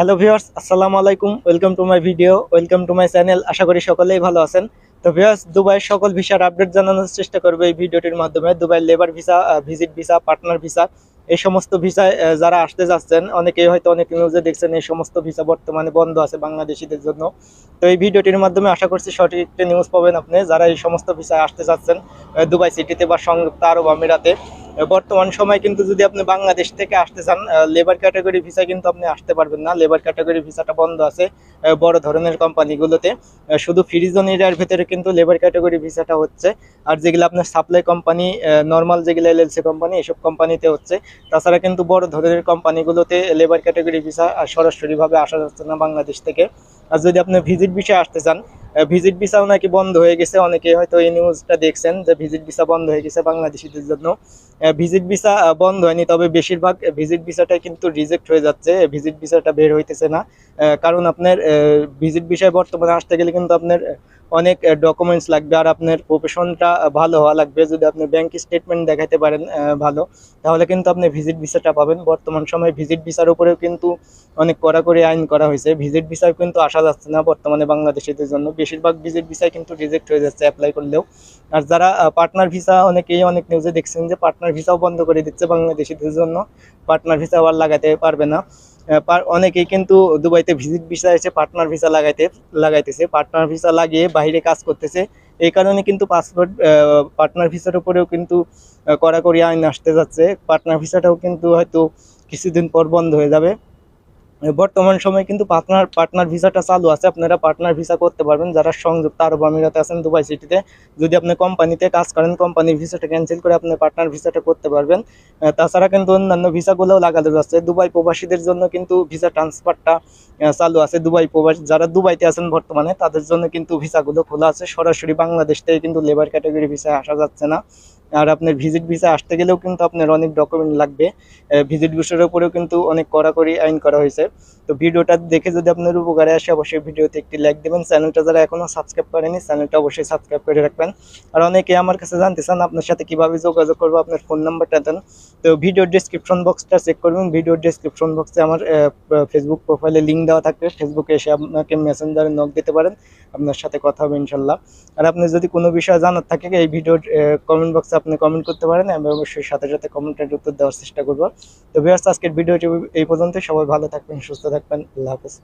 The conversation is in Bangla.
হ্যালো ভিউয়ার্স আসসালামু আলাইকুম welcome to my video welcome to my channel আশা করি সকলেই ভালো আছেন। তো ভিউয়ার্স দুবাইয়ের সকল ভিসার আপডেট জানানোর চেষ্টা করবে এই ভিডিওটির মাধ্যমে। Dubai labour visa visit visa partner visa এই সমস্ত ভিসায় যারা আসতে যাচ্ছেন, অনেকেই হয়তো অনেক নিউজে দেখছেন, এই সমস্ত ভিসা বর্তমানে বন্ধ আছে বাংলাদেশিদের জন্য। তো এই ভিডিওটির মাধ্যমে আশা করছি সঠিক নিউজ পাবেন আপনি। যারা এই সমস্ত ভিসায় আসতে যাচ্ছেন দুবাই সিটিতে বা সংযুক্ত আরব আমিরাতে বর্তমান সময় কিন্তু যদি আপনি বাংলাদেশ থেকে আসতে চান লেবার ক্যাটাগরি ভিসা কিন্তু আপনি আসতে পারবেন না। লেবার ক্যাটাগরি ভিসাটা বন্ধ আছে বড় ধরনের কোম্পানিগুলোতে। শুধু ফ্রিজন এরিয়ার ভেতরে কিন্তু লেবার ক্যাটাগরি ভিসাটা হচ্ছে। আর যেগুলো আপনার সাপ্লাই কোম্পানি নর্মাল যেগুলো এলএলসি কোম্পানি এসব কোম্পানিতে হচ্ছে। তাছাড়া কিন্তু বড় ধরনের কোম্পানিগুলোতে লেবার ক্যাটাগরি ভিসা সরাসরিভাবে আসা যাচ্ছে না বাংলাদেশ থেকে। আর যদি আপনি ভিজিট বিষয়ে আসতে চান ভিজিট ভিসাও নাকি বন্ধ হয়ে গেছে। অনেকে হয়তো এই নিউজটা দেখছেন যে ভিজিট ভিসা বন্ধ হয়ে গেছে বাংলাদেশিদের জন্য। ভিজিট ভিসা বন্ধ হয়নি, তবে বেশিরভাগ ভিজিট ভিসাটাই কিন্তু রিজেক্ট হয়ে যাচ্ছে। ভিজিট ভিসাটা বের হইতেছে না। কারণ আপনার ভিজিট ভিসায় বর্তমানে আসতে গেলে কিন্তু আপনার অনেক ডকুমেন্টস লাগবে আর আপনার প্রফেশনটা ভালো হওয়া লাগবে। যদি আপনি ব্যাংক স্টেটমেন্ট দেখাতে পারেন ভালো, তাহলে কিন্তু আপনি ভিজিট ভিসাটা পাবেন। বর্তমান সময়ে ভিজিট ভিসার উপরেও কিন্তু অনেক কড়াকড়ি আইন করা হয়েছে। ভিজিট ভিসায় কিন্তু আসা যাচ্ছে না বর্তমানে বাংলাদেশিদের জন্য। বেশিরভাগ ভিজিট ভিসায় কিন্তু রিজেক্ট হয়ে যাচ্ছে অ্যাপ্লাই করলেও। আর যারা পার্টনার ভিসা অনেকেই অনেক নিউজে দেখছেন যে পার্টনার ভিসাও বন্ধ করে দিচ্ছে বাংলাদেশিদের জন্য। পার্টনার ভিসা আবার লাগাতে পারবে না। অনেকেই কিন্তু দুবাইতে ভিজিট ভিসা এসে পার্টনার ভিসা লাগাইতে লাগাইতেছে। পার্টনার ভিসা লাগিয়ে বাইরে কাজ করতেছে। এই কারণে কিন্তু পাসপোর্ট পার্টনার ভিসার উপরেও কিন্তু কড়াকড়ি আইন আসতে যাচ্ছে। পার্টনার ভিসাটাও কিন্তু হয়তো কিছুদিন পর বন্ধ হয়ে যাবে। বর্তমান সময়ে কিন্তু পার্টনার পার্টনার ভিসাটা চালু আছে। আপনারা পার্টনার ভিসা করতে পারবেন। যারা সংযুক্ত আরব আমিরাতে আছেন, দুবাই সিটিতে, যদি আপনি কোম্পানিতে কাজ করেন, কোম্পানির ভিসাটা ক্যান্সেল করে আপনি পার্টনার ভিসাটা করতে পারবেন। তাছাড়া কিন্তু অন্যান্য ভিসাগুলোও লাগাতে যাচ্ছে দুবাই প্রবাসীদের জন্য কিন্তু ভিসা ট্রান্সফারটা চালু আছে। দুবাই প্রবাসী, যারা দুবাইতে আছেন বর্তমানে, তাদের জন্য কিন্তু ভিসাগুলো খোলা আছে। সরাসরি বাংলাদেশ থেকে কিন্তু লেবার ক্যাটাগরি ভিসায় আসা যাচ্ছে না। আর আপনার ভিজিট ভিসা আসতে গেলেও কিন্তু আপনার অনেক ডকুমেন্ট লাগবে। ভিজিট ভিসার উপরেও কিন্তু অনেক কড়াকড়ি আইন করা হয়েছে। তো ভিডিওটা দেখে যদি আপনার উপকারে আসে, অবশ্যই ভিডিওতে একটি লাইক দেবেন। চ্যানেলটা যারা এখনও সাবস্ক্রাইব করেনি চ্যানেলটা অবশ্যই সাবস্ক্রাইব করে রাখবেন। আর অনেকে আমার কাছে জানতে চান, আপনার সাথে কীভাবে যোগাযোগ করব, আপনার ফোন নাম্বারটা দেন। তো ভিডিওর ডিসক্রিপশন বক্সটা চেক করবেন। ভিডিওর ডিসক্রিপশন বক্সে আমার ফেসবুক প্রোফাইলে লিঙ্ক দেওয়া থাকবে। ফেসবুকে এসে আপনাকে মেসেঞ্জারে নক দিতে পারেন। আপনার সাথে কথা হবে ইনশাল্লাহ। আর আপনি যদি কোনো বিষয় জানার থাকে, এই ভিডিওর কমেন্ট বক্সে আপনি কমেন্ট করতে পারেন। আমি অবশ্যই সাথে সাথে কমেন্টের উত্তর দেওয়ার চেষ্টা করব। তো ভিউয়ার্স আজকের ভিডিওটি এই পর্যন্ত সবাই ভালো থাকবেন, সুস্থ থাকবেন আল্লাহ হাফেজ